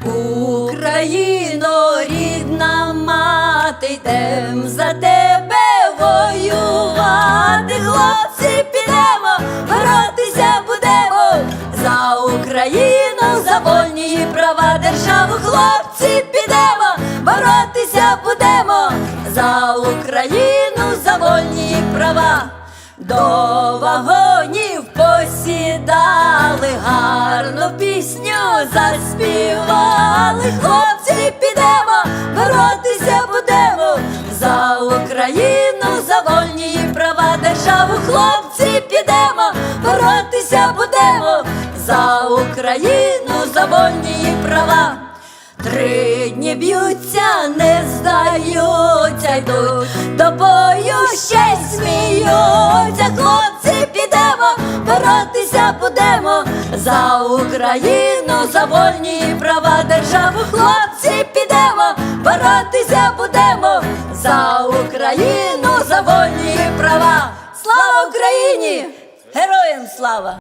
Україно, рідна мати, йдем за тебе воювати, хлопці, підемо, боротися будемо, за Україну, за вольні її права державу, хлопці, підемо, боротися будемо, за Україну, за вольні її права. До вагону. Гарну пісню заспівали. Хлопці, підемо, боротися будемо за Україну, за вольні її права, державу. Хлопці, підемо, боротися будемо за Україну, за вольні її права. Три дні б'ються, не здаються, йдуть до бою ще й сміються. Хлопці, підемо, боротися будемо за Україну, за вольні права державу. Хлопці, підемо, боротися будемо за Україну, за вольні права. Слава Україні! Героям слава!